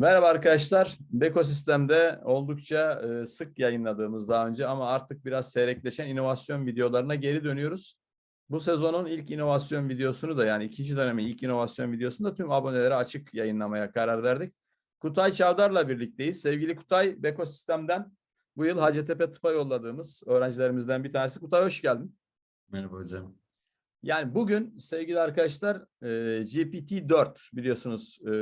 Merhaba arkadaşlar. Beko Sistem'de oldukça e, sık yayınladığımız daha önce ama artık biraz seyrekleşen inovasyon videolarına geri dönüyoruz. Bu sezonun ilk inovasyon videosunu da yani ikinci dönemin ilk inovasyon videosunu da tüm abonelere açık yayınlamaya karar verdik. Kutay Çavdar'la birlikteyiz. Sevgili Kutay, Beko Sistem'den bu yıl Hacettepe Tıp'a yolladığımız öğrencilerimizden bir tanesi. Kutay hoş geldin. Merhaba hocam. Yani bugün sevgili arkadaşlar e, GPT-4 biliyorsunuz e,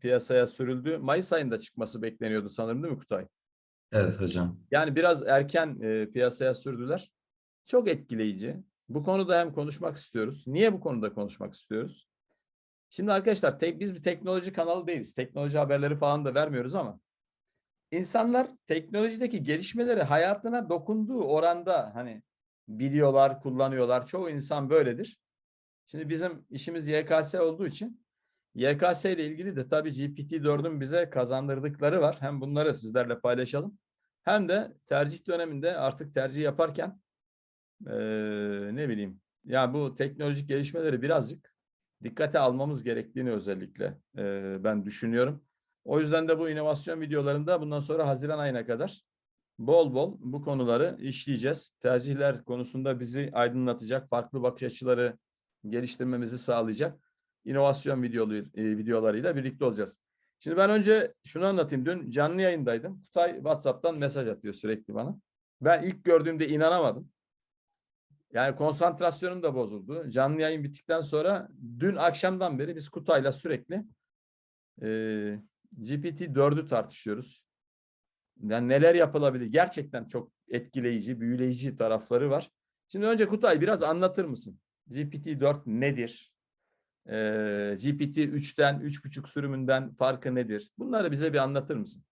piyasaya sürüldü. Mayıs ayında çıkması bekleniyordu sanırım değil mi Kutay? Evet hocam. Yani biraz erken e, piyasaya sürdüler. Çok etkileyici. Bu konuda hem konuşmak istiyoruz. Niye bu konuda konuşmak istiyoruz? Şimdi arkadaşlar tek, biz bir teknoloji kanalı değiliz. Teknoloji haberleri falan da vermiyoruz ama insanlar teknolojideki gelişmeleri hayatına dokunduğu oranda hani biliyorlar, kullanıyorlar. Çoğu insan böyledir. Şimdi bizim işimiz YKS olduğu için YKS ile ilgili de tabii GPT-4'ün bize kazandırdıkları var. Hem bunları sizlerle paylaşalım. Hem de tercih döneminde artık tercih yaparken eee, ne bileyim ya bu teknolojik gelişmeleri birazcık dikkate almamız gerektiğini özellikle eee, ben düşünüyorum. O yüzden de bu inovasyon videolarında bundan sonra Haziran ayına kadar bol bol bu konuları işleyeceğiz. Tercihler konusunda bizi aydınlatacak, farklı bakış açıları geliştirmemizi sağlayacak inovasyon e, videolarıyla birlikte olacağız. Şimdi ben önce şunu anlatayım. Dün canlı yayındaydım. Kutay WhatsApp'tan mesaj atıyor sürekli bana. Ben ilk gördüğümde inanamadım. Yani konsantrasyonum da bozuldu. Canlı yayın bittikten sonra dün akşamdan beri biz Kutay'la sürekli e, GPT-4'ü tartışıyoruz. Yani neler yapılabilir? Gerçekten çok etkileyici, büyüleyici tarafları var. Şimdi önce Kutay biraz anlatır mısın? GPT-4 nedir? Ee, GPT-3'ten, 3.5 sürümünden farkı nedir? Bunları bize bir anlatır mısın?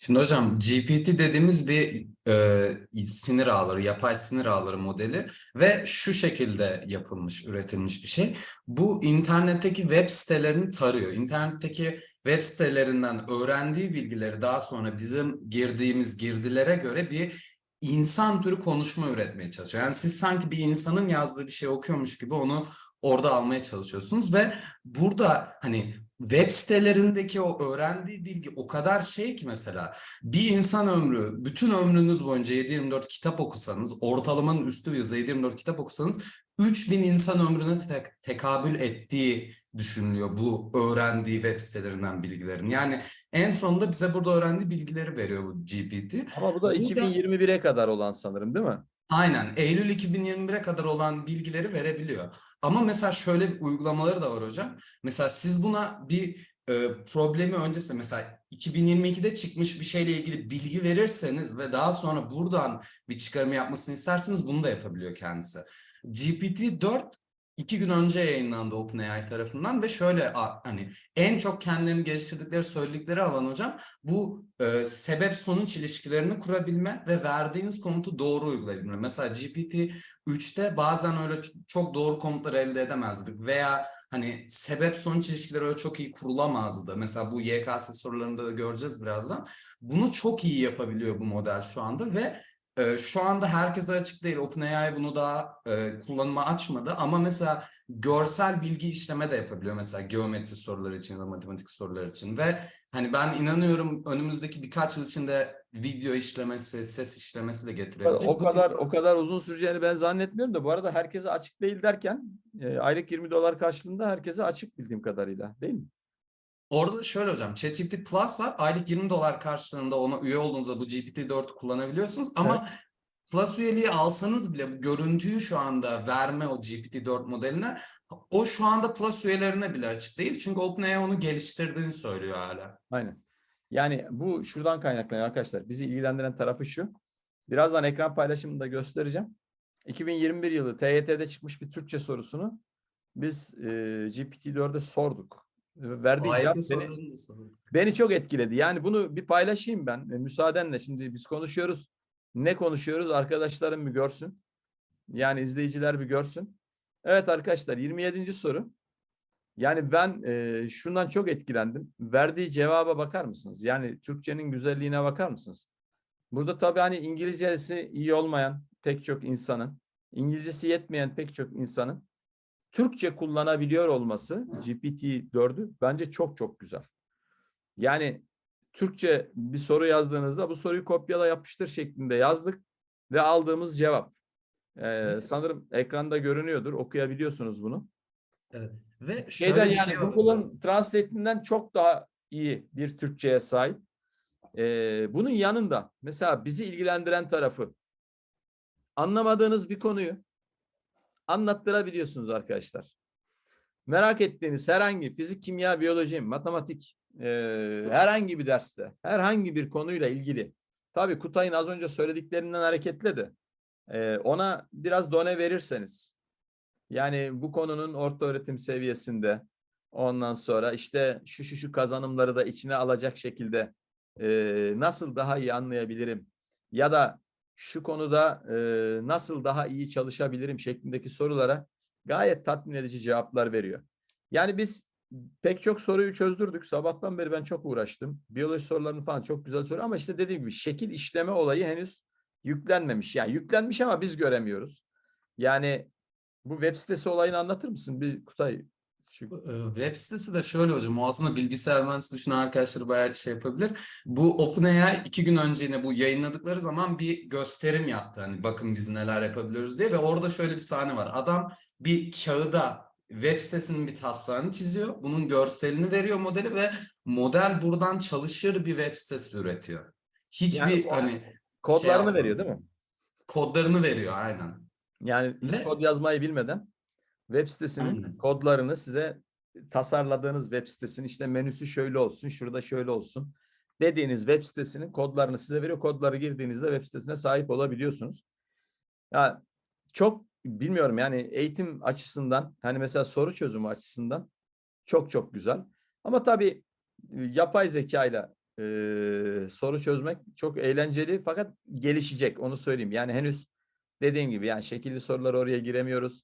Şimdi hocam GPT dediğimiz bir e, sinir ağları, yapay sinir ağları modeli ve şu şekilde yapılmış, üretilmiş bir şey. Bu internetteki web sitelerini tarıyor. İnternetteki web sitelerinden öğrendiği bilgileri daha sonra bizim girdiğimiz girdilere göre bir insan türü konuşma üretmeye çalışıyor. Yani siz sanki bir insanın yazdığı bir şey okuyormuş gibi onu orada almaya çalışıyorsunuz ve burada hani web sitelerindeki o öğrendiği bilgi o kadar şey ki mesela bir insan ömrü bütün ömrünüz boyunca 7-24 kitap okusanız ortalamanın üstü bir 7-24 kitap okusanız 3000 insan ömrüne tek- tekabül ettiği düşünülüyor bu öğrendiği web sitelerinden bilgilerin. Yani en sonunda bize burada öğrendiği bilgileri veriyor bu GPT. Ama bu da Burada- 2021'e kadar olan sanırım değil mi? Aynen Eylül 2021'e kadar olan bilgileri verebiliyor. Ama mesela şöyle bir uygulamaları da var hocam. Mesela siz buna bir e, problemi öncesinde mesela 2022'de çıkmış bir şeyle ilgili bilgi verirseniz ve daha sonra buradan bir çıkarım yapmasını isterseniz bunu da yapabiliyor kendisi. GPT-4 iki gün önce yayınlandı OpenAI tarafından ve şöyle hani en çok kendilerini geliştirdikleri söyledikleri alan hocam bu e, sebep sonuç ilişkilerini kurabilme ve verdiğiniz komutu doğru uygulayabilme. Mesela GPT-3'te bazen öyle çok doğru komutlar elde edemezdik veya hani sebep sonuç ilişkileri öyle çok iyi kurulamazdı. Mesela bu YKS sorularında da göreceğiz birazdan. Bunu çok iyi yapabiliyor bu model şu anda ve e, şu anda herkese açık değil. OpenAI bunu daha e, kullanıma açmadı ama mesela görsel bilgi işleme de yapabiliyor mesela geometri soruları için ya da matematik sorular için ve hani ben inanıyorum önümüzdeki birkaç yıl içinde video işlemesi, ses işlemesi de getirebilecek. O kadar o kadar uzun süreceğini ben zannetmiyorum da bu arada herkese açık değil derken e, aylık 20 dolar karşılığında herkese açık bildiğim kadarıyla değil mi? Orada da şöyle hocam ChatGPT Plus var. Aylık 20 dolar karşılığında ona üye olduğunuzda bu GPT-4 kullanabiliyorsunuz. Ama Plus üyeliği alsanız bile görüntüyü şu anda verme o GPT-4 modeline o şu anda Plus üyelerine bile açık değil. Çünkü OpenAI onu geliştirdiğini söylüyor hala. Aynen. Yani bu şuradan kaynaklanıyor arkadaşlar. Bizi ilgilendiren tarafı şu. Birazdan ekran paylaşımında göstereceğim. 2021 yılı TYT'de çıkmış bir Türkçe sorusunu biz e, GPT-4'e sorduk. Verdiği cevap beni, beni çok etkiledi. Yani bunu bir paylaşayım ben. E, müsaadenle şimdi biz konuşuyoruz. Ne konuşuyoruz? Arkadaşlarım bir görsün. Yani izleyiciler bir görsün. Evet arkadaşlar 27. soru. Yani ben e, şundan çok etkilendim. Verdiği cevaba bakar mısınız? Yani Türkçenin güzelliğine bakar mısınız? Burada tabii hani İngilizcesi iyi olmayan pek çok insanın, İngilizcesi yetmeyen pek çok insanın Türkçe kullanabiliyor olması GPT-4'ü bence çok çok güzel. Yani Türkçe bir soru yazdığınızda bu soruyu kopyala yapıştır şeklinde yazdık ve aldığımız cevap. Ee, sanırım ekranda görünüyordur. Okuyabiliyorsunuz bunu. Evet. Ve şöyle Şeyden bir yani şey. Google'ın Translate'inden çok daha iyi bir Türkçe'ye sahip. Ee, bunun yanında mesela bizi ilgilendiren tarafı anlamadığınız bir konuyu anlattırabiliyorsunuz arkadaşlar. Merak ettiğiniz herhangi fizik, kimya, biyoloji, matematik e, herhangi bir derste herhangi bir konuyla ilgili tabii Kutay'ın az önce söylediklerinden hareketle de e, ona biraz done verirseniz yani bu konunun orta öğretim seviyesinde ondan sonra işte şu şu şu kazanımları da içine alacak şekilde e, nasıl daha iyi anlayabilirim ya da şu konuda e, nasıl daha iyi çalışabilirim şeklindeki sorulara gayet tatmin edici cevaplar veriyor. Yani biz pek çok soruyu çözdürdük. Sabahtan beri ben çok uğraştım. Biyoloji sorularını falan çok güzel soru ama işte dediğim gibi şekil işleme olayı henüz yüklenmemiş. Yani yüklenmiş ama biz göremiyoruz. Yani bu web sitesi olayını anlatır mısın bir Kutay? Şu, Ee, Web sitesi de şöyle hocam. O aslında bilgisayar mühendisliği düşünen arkadaşları bayağı şey yapabilir. Bu OpenAI iki gün önce yine bu yayınladıkları zaman bir gösterim yaptı. Hani bakın biz neler yapabiliyoruz diye ve orada şöyle bir sahne var. Adam bir kağıda web sitesinin bir taslağını çiziyor. Bunun görselini veriyor modeli ve model buradan çalışır bir web sitesi üretiyor. Hiçbir Yani hani kodlarını yapmadım. veriyor değil mi? kodlarını veriyor aynen. Yani Ve- kod yazmayı bilmeden web sitesinin kodlarını size tasarladığınız web sitesinin işte menüsü şöyle olsun, şurada şöyle olsun dediğiniz web sitesinin kodlarını size veriyor. Kodları girdiğinizde web sitesine sahip olabiliyorsunuz. Ya çok bilmiyorum yani eğitim açısından hani mesela soru çözümü açısından çok çok güzel. Ama tabii e, yapay zekayla e, soru çözmek çok eğlenceli fakat gelişecek onu söyleyeyim. Yani henüz dediğim gibi yani şekilli sorular oraya giremiyoruz.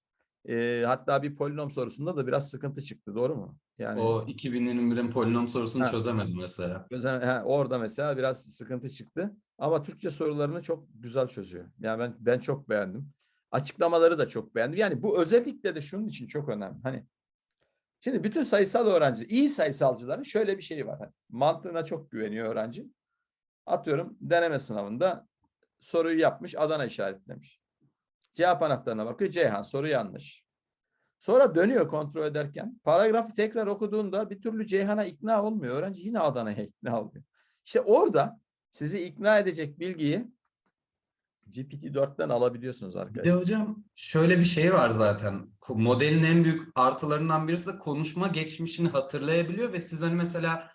E, hatta bir polinom sorusunda da biraz sıkıntı çıktı doğru mu? Yani O 2021'in polinom sorusunu Ha. çözemedim mesela. Özel- ha, orada mesela biraz sıkıntı çıktı. Ama Türkçe sorularını çok güzel çözüyor. Yani ben ben çok beğendim. Açıklamaları da çok beğendim. Yani bu özellikle de şunun için çok önemli. Hani şimdi bütün sayısal öğrenci, iyi sayısalcıların şöyle bir şeyi var. Hani mantığına çok güveniyor öğrenci. Atıyorum deneme sınavında soruyu yapmış, Adana işaretlemiş. Cevap anahtarına bakıyor, Ceyhan soru yanlış. Sonra dönüyor kontrol ederken paragrafı tekrar okuduğunda bir türlü Ceyhan'a ikna olmuyor. Öğrenci yine Adana'ya ikna oluyor. İşte orada sizi ikna edecek bilgiyi GPT-4'ten alabiliyorsunuz Bir de arkadaşlar. hocam şöyle bir şey var zaten. Modelin en büyük artılarından birisi de konuşma geçmişini hatırlayabiliyor ve siz hani mesela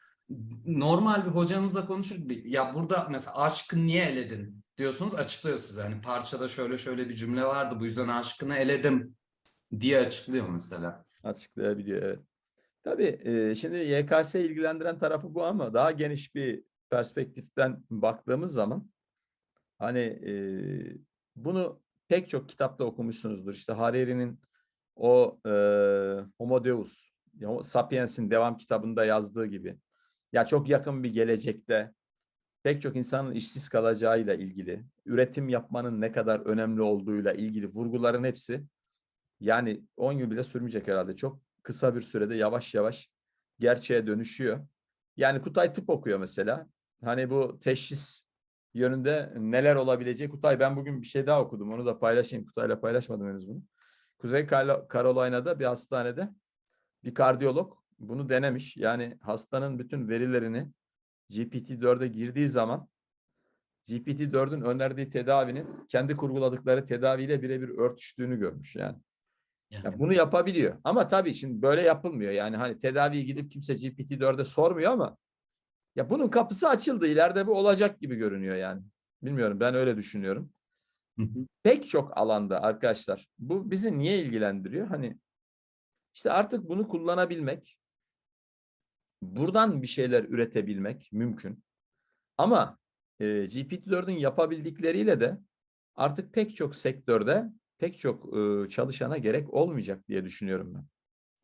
normal bir hocanızla konuşur gibi ya burada mesela aşkı niye eledin diyorsunuz açıklıyor size. Hani parçada şöyle şöyle bir cümle vardı bu yüzden aşkını eledim diye açıklıyor mesela. Açıklayabiliyor evet. Tabii e, şimdi YKS ilgilendiren tarafı bu ama daha geniş bir perspektiften baktığımız zaman hani e, bunu pek çok kitapta okumuşsunuzdur. İşte Harari'nin o e, Homo Deus, Sapiens'in devam kitabında yazdığı gibi. Ya çok yakın bir gelecekte pek çok insanın işsiz kalacağıyla ilgili, üretim yapmanın ne kadar önemli olduğuyla ilgili vurguların hepsi yani 10 yıl bile sürmeyecek herhalde. Çok kısa bir sürede yavaş yavaş gerçeğe dönüşüyor. Yani Kutay tıp okuyor mesela. Hani bu teşhis yönünde neler olabileceği. Kutay ben bugün bir şey daha okudum. Onu da paylaşayım. Kutay'la paylaşmadım henüz bunu. Kuzey Carolina'da bir hastanede bir kardiyolog bunu denemiş. Yani hastanın bütün verilerini GPT-4'e girdiği zaman GPT-4'ün önerdiği tedavinin kendi kurguladıkları tedaviyle birebir örtüştüğünü görmüş yani. Yani Ya bunu yapabiliyor. Ama tabii şimdi böyle yapılmıyor. Yani hani tedaviyi gidip kimse GPT-4'e sormuyor ama ya bunun kapısı açıldı. İleride bu olacak gibi görünüyor yani. Bilmiyorum ben öyle düşünüyorum. Hı hı. Pek çok alanda arkadaşlar bu bizi niye ilgilendiriyor? Hani işte artık bunu kullanabilmek, buradan bir şeyler üretebilmek mümkün. Ama e, GPT-4'ün yapabildikleriyle de artık pek çok sektörde pek çok e, çalışana gerek olmayacak diye düşünüyorum ben.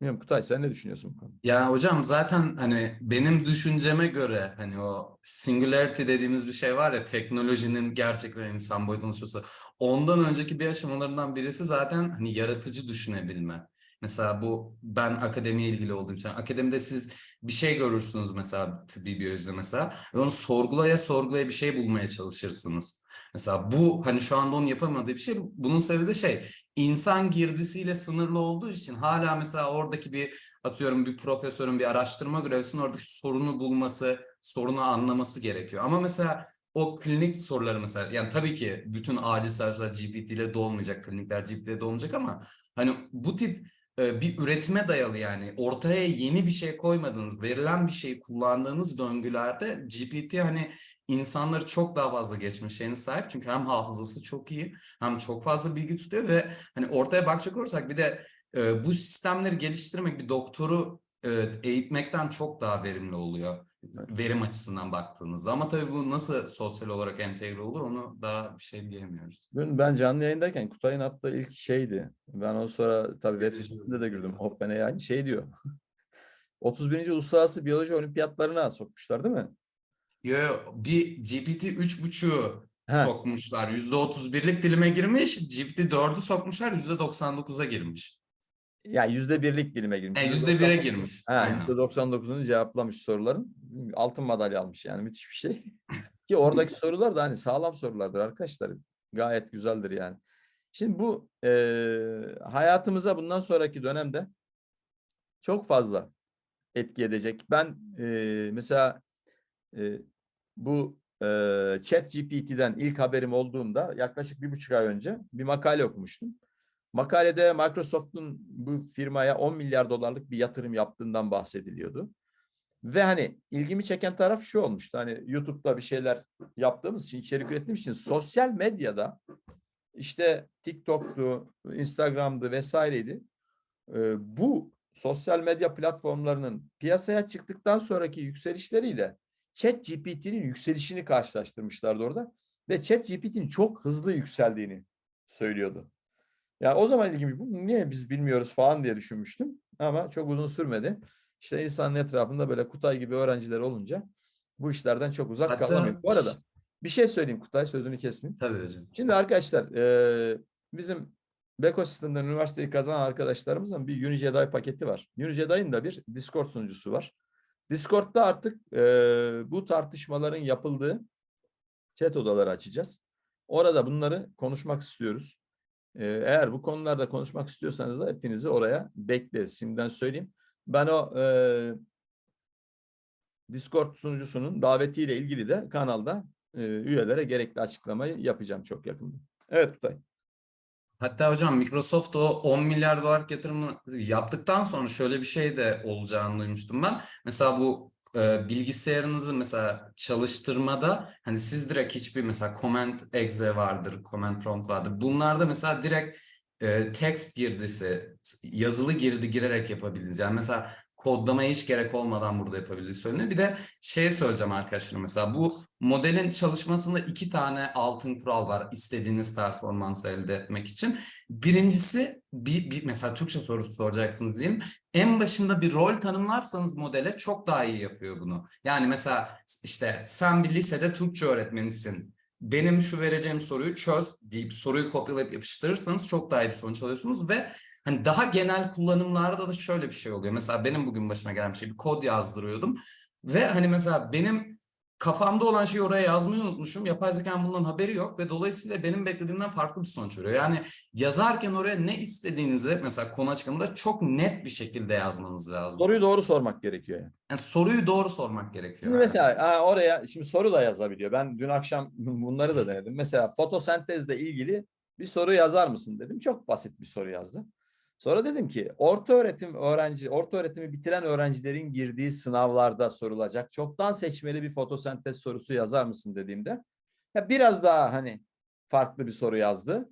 Bilmiyorum Kutay sen ne düşünüyorsun bu konuda? Ya hocam zaten hani benim düşünceme göre hani o singularity dediğimiz bir şey var ya teknolojinin gerçekten insan boyutunu oluşması. Ondan önceki bir aşamalarından birisi zaten hani yaratıcı düşünebilme. Mesela bu ben akademiye ilgili olduğum için. Akademide siz bir şey görürsünüz mesela tıbbi biyolojide mesela ve onu sorgulaya sorgulaya bir şey bulmaya çalışırsınız. Mesela bu hani şu anda onun yapamadığı bir şey. Bunun sebebi de şey insan girdisiyle sınırlı olduğu için hala mesela oradaki bir atıyorum bir profesörün bir araştırma görevlisinin oradaki sorunu bulması, sorunu anlaması gerekiyor. Ama mesela o klinik soruları mesela yani tabii ki bütün acil servisler GPT ile dolmayacak, klinikler GPT ile dolmayacak ama hani bu tip bir üretime dayalı yani ortaya yeni bir şey koymadığınız, verilen bir şeyi kullandığınız döngülerde GPT hani insanları çok daha fazla geçme şeyine sahip. Çünkü hem hafızası çok iyi hem çok fazla bilgi tutuyor ve hani ortaya bakacak olursak bir de e, bu sistemleri geliştirmek bir doktoru e, eğitmekten çok daha verimli oluyor. Verim açısından baktığınızda. Ama tabii bu nasıl sosyal olarak entegre olur onu daha bir şey diyemiyoruz. Dün ben canlı yayındayken Kutay'ın attığı ilk şeydi. Ben o sonra tabii web sitesinde de gördüm. OpenAI şey diyor. 31. Uluslararası Biyoloji Olimpiyatlarına sokmuşlar değil mi? Yo, yo, bir GPT 3.5'u He. sokmuşlar. %31'lik dilime girmiş. GPT 4'ü sokmuşlar. %99'a girmiş. Yani yüzde birlik dilime girmiş. E, Yüzde 1'e doksan- girmiş. Aynen. %99'unu cevaplamış soruların. Altın madalya almış yani müthiş bir şey. Ki oradaki sorular da hani sağlam sorulardır arkadaşlar. Gayet güzeldir yani. Şimdi bu eee, hayatımıza bundan sonraki dönemde çok fazla etki edecek. Ben eee, mesela eee, bu eee Chat GPT'den ilk haberim olduğunda yaklaşık bir buçuk ay önce bir makale okumuştum. Makalede Microsoft'un bu firmaya 10 milyar dolarlık bir yatırım yaptığından bahsediliyordu. Ve hani ilgimi çeken taraf şu olmuştu. Hani YouTube'da bir şeyler yaptığımız için, içerik ürettiğimiz için sosyal medyada işte TikTok'tu, Instagram'dı vesaireydi. Ee, bu sosyal medya platformlarının piyasaya çıktıktan sonraki yükselişleriyle ChatGPT'nin yükselişini karşılaştırmışlardı orada. Ve ChatGPT'nin çok hızlı yükseldiğini söylüyordu. Yani o zaman ilgimi bu niye biz bilmiyoruz falan diye düşünmüştüm. Ama çok uzun sürmedi. İşte insanın etrafında böyle Kutay gibi öğrenciler olunca bu işlerden çok uzak Hatta- kalamıyor. Bu arada bir şey söyleyeyim Kutay sözünü kesmeyeyim. Tabii hocam. Şimdi arkadaşlar eee, bizim Beko sistemden üniversiteyi kazanan arkadaşlarımızın bir UniJedi paketi var. UniJedi'nin de bir Discord sunucusu var. Discord'da artık eee, bu tartışmaların yapıldığı chat odaları açacağız. Orada bunları konuşmak istiyoruz. Eee, eğer bu konularda konuşmak istiyorsanız da hepinizi oraya bekleriz. Şimdiden söyleyeyim. Ben o eee, Discord sunucusunun davetiyle ilgili de kanalda eee, üyelere gerekli açıklamayı yapacağım çok yakında. Evet Kutay. Hatta hocam Microsoft o 10 milyar dolar yatırımı yaptıktan sonra şöyle bir şey de olacağını duymuştum ben. Mesela bu bilgisayarınızı mesela çalıştırmada hani siz direkt hiçbir mesela command exe vardır, command prompt vardır. Bunlarda mesela direkt e, text girdisi, yazılı girdi girerek yapabiliriz. Yani mesela kodlamaya hiç gerek olmadan burada yapabildiği söyleniyor. Bir de şey söyleyeceğim arkadaşlar mesela bu modelin çalışmasında iki tane altın kural var istediğiniz performansı elde etmek için. Birincisi bir, bir mesela Türkçe sorusu soracaksınız diyeyim. En başında bir rol tanımlarsanız modele çok daha iyi yapıyor bunu. Yani mesela işte sen bir lisede Türkçe öğretmenisin. Benim şu vereceğim soruyu çöz deyip soruyu kopyalayıp yapıştırırsanız çok daha iyi bir sonuç alıyorsunuz ve Hani daha genel kullanımlarda da şöyle bir şey oluyor. Mesela benim bugün başıma gelen bir şey bir kod yazdırıyordum. Ve hani mesela benim kafamda olan şeyi oraya yazmayı unutmuşum. Yapay zekanın bundan haberi yok ve dolayısıyla benim beklediğimden farklı bir sonuç veriyor. Yani yazarken oraya ne istediğinizi mesela konu açıklamada çok net bir şekilde yazmanız lazım. Soruyu doğru sormak gerekiyor yani. Yani soruyu doğru sormak gerekiyor. Şimdi mesela ha, oraya şimdi soru da yazabiliyor. Ben dün akşam bunları da denedim. Mesela fotosentezle ilgili bir soru yazar mısın dedim. Çok basit bir soru yazdı. Sonra dedim ki orta öğretim öğrenci, orta öğretimi bitiren öğrencilerin girdiği sınavlarda sorulacak çoktan seçmeli bir fotosentez sorusu yazar mısın dediğimde ya biraz daha hani farklı bir soru yazdı.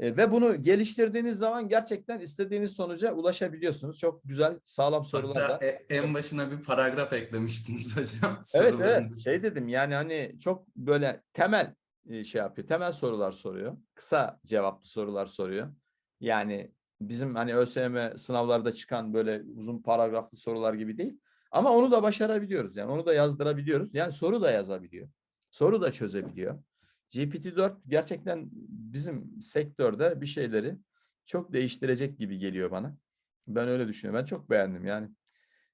E, ve bunu geliştirdiğiniz zaman gerçekten istediğiniz sonuca ulaşabiliyorsunuz. Çok güzel, sağlam sorular da. E- en başına bir paragraf eklemiştiniz hocam. Evet evet şey dedim yani hani çok böyle temel e, şey yapıyor. Temel sorular soruyor. Kısa cevaplı sorular soruyor. Yani bizim hani ÖSYM sınavlarda çıkan böyle uzun paragraflı sorular gibi değil. Ama onu da başarabiliyoruz. Yani onu da yazdırabiliyoruz. Yani soru da yazabiliyor. Soru da çözebiliyor. GPT-4 gerçekten bizim sektörde bir şeyleri çok değiştirecek gibi geliyor bana. Ben öyle düşünüyorum. Ben çok beğendim yani.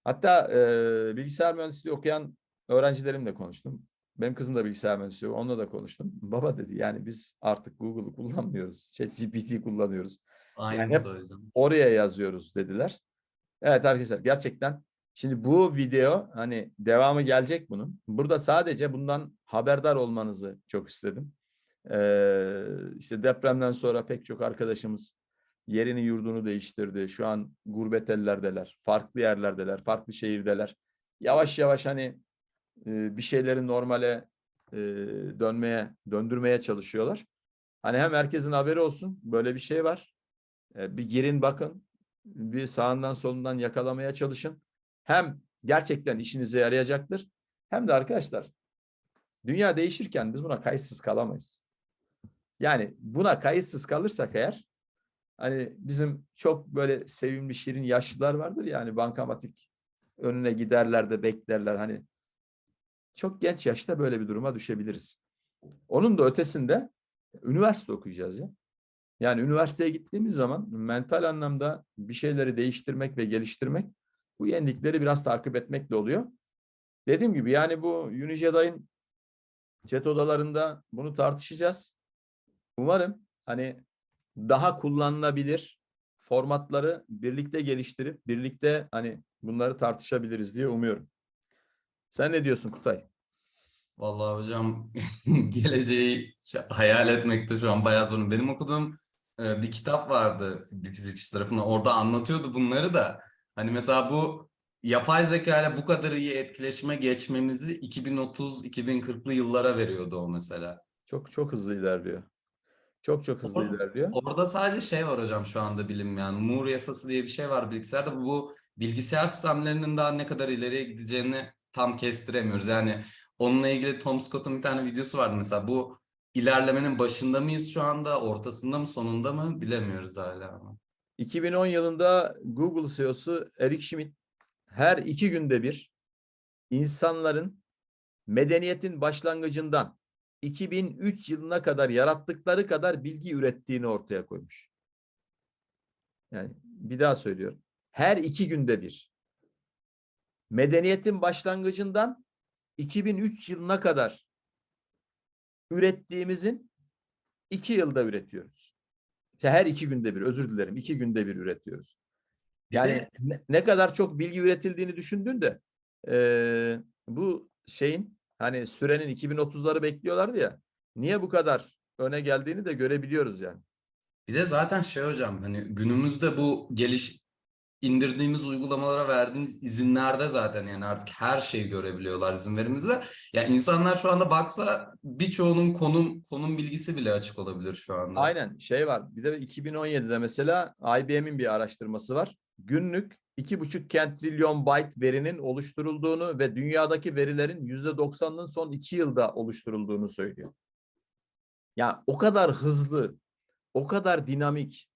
Hatta e, bilgisayar mühendisliği okuyan öğrencilerimle konuştum. Benim kızım da bilgisayar mühendisliği, onunla da konuştum. Baba dedi yani biz artık Google'u kullanmıyoruz. ChatGPT kullanıyoruz. Aynısı hocam. Oraya yazıyoruz dediler. Evet arkadaşlar gerçekten şimdi bu video hani devamı gelecek bunun. Burada sadece bundan haberdar olmanızı çok istedim. Ee, işte depremden sonra pek çok arkadaşımız yerini yurdunu değiştirdi. Şu an gurbet ellerdeler, farklı yerlerdeler, farklı şehirdeler. Yavaş yavaş hani e, bir şeyleri normale e, dönmeye, döndürmeye çalışıyorlar. Hani hem herkesin haberi olsun böyle bir şey var. E, bir girin bakın, bir sağından solundan yakalamaya çalışın. Hem gerçekten işinize yarayacaktır. Hem de arkadaşlar dünya değişirken biz buna kayıtsız kalamayız. Yani buna kayıtsız kalırsak eğer hani bizim çok böyle sevimli şirin yaşlılar vardır ya hani bankamatik önüne giderler de beklerler hani çok genç yaşta böyle bir duruma düşebiliriz. Onun da ötesinde üniversite okuyacağız ya. Yani üniversiteye gittiğimiz zaman mental anlamda bir şeyleri değiştirmek ve geliştirmek bu yenilikleri biraz takip etmekle oluyor. Dediğim gibi yani bu Unijeda'nın chat odalarında bunu tartışacağız. Umarım hani daha kullanılabilir formatları birlikte geliştirip birlikte hani bunları tartışabiliriz diye umuyorum. Sen ne diyorsun Kutay? Vallahi hocam geleceği hayal etmekte şu an bayağı zorum. Benim okuduğum e, bir kitap vardı bir fizikçi tarafından. Orada anlatıyordu bunları da. Hani mesela bu yapay zeka ile bu kadar iyi etkileşime geçmemizi 2030-2040'lı yıllara veriyordu o mesela. Çok çok hızlı ilerliyor. Çok çok hızlı Or- ilerliyor. Orada sadece şey var hocam şu anda bilim yani Moore yasası diye bir şey var bilgisayarda. Bu bilgisayar sistemlerinin daha ne kadar ileriye gideceğini tam kestiremiyoruz. Yani onunla ilgili Tom Scott'un bir tane videosu vardı mesela. Bu ilerlemenin başında mıyız şu anda, ortasında mı, sonunda mı bilemiyoruz hala ama. 2010 yılında Google CEO'su Eric Schmidt her iki günde bir insanların medeniyetin başlangıcından 2003 yılına kadar yarattıkları kadar bilgi ürettiğini ortaya koymuş. Yani bir daha söylüyorum. Her iki günde bir. Medeniyetin başlangıcından 2003 yılına kadar ürettiğimizin iki yılda üretiyoruz. İşte her iki günde bir, özür dilerim, iki günde bir üretiyoruz. Yani de- ne, ne kadar çok bilgi üretildiğini düşündüğünde eee, bu şeyin hani sürenin 2030'ları bekliyorlardı ya. Niye bu kadar öne geldiğini de görebiliyoruz yani. Bir de zaten şey hocam hani günümüzde bu geliş indirdiğimiz uygulamalara verdiğimiz izinlerde zaten yani artık her şeyi görebiliyorlar bizim verimizde. Ya insanlar şu anda baksa birçoğunun konum konum bilgisi bile açık olabilir şu anda. Aynen şey var. Bir de 2017'de mesela IBM'in bir araştırması var. Günlük 2,5 kentrilyon byte verinin oluşturulduğunu ve dünyadaki verilerin %90'ının son 2 yılda oluşturulduğunu söylüyor. Ya o kadar hızlı, o kadar dinamik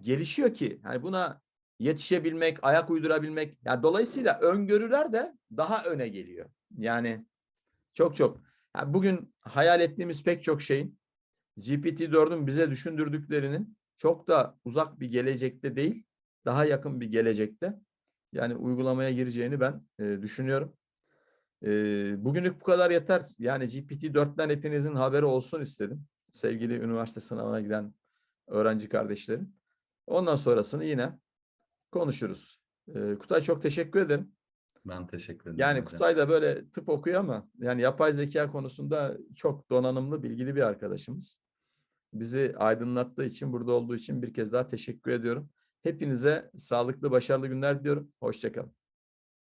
gelişiyor ki hani buna yetişebilmek, ayak uydurabilmek. Yani dolayısıyla öngörüler de daha öne geliyor. Yani çok çok. Yani bugün hayal ettiğimiz pek çok şeyin GPT-4'ün bize düşündürdüklerinin çok da uzak bir gelecekte değil, daha yakın bir gelecekte yani uygulamaya gireceğini ben e, düşünüyorum. E, bugünlük bu kadar yeter. Yani GPT-4'ten hepinizin haberi olsun istedim. Sevgili üniversite sınavına giden öğrenci kardeşlerim. Ondan sonrasını yine konuşuruz. E, Kutay çok teşekkür ederim. Ben teşekkür ederim Yani hocam. Kutay da böyle tıp okuyor ama yani yapay zeka konusunda çok donanımlı, bilgili bir arkadaşımız. Bizi aydınlattığı için, burada olduğu için bir kez daha teşekkür ediyorum. Hepinize sağlıklı, başarılı günler diliyorum. Hoşçakalın.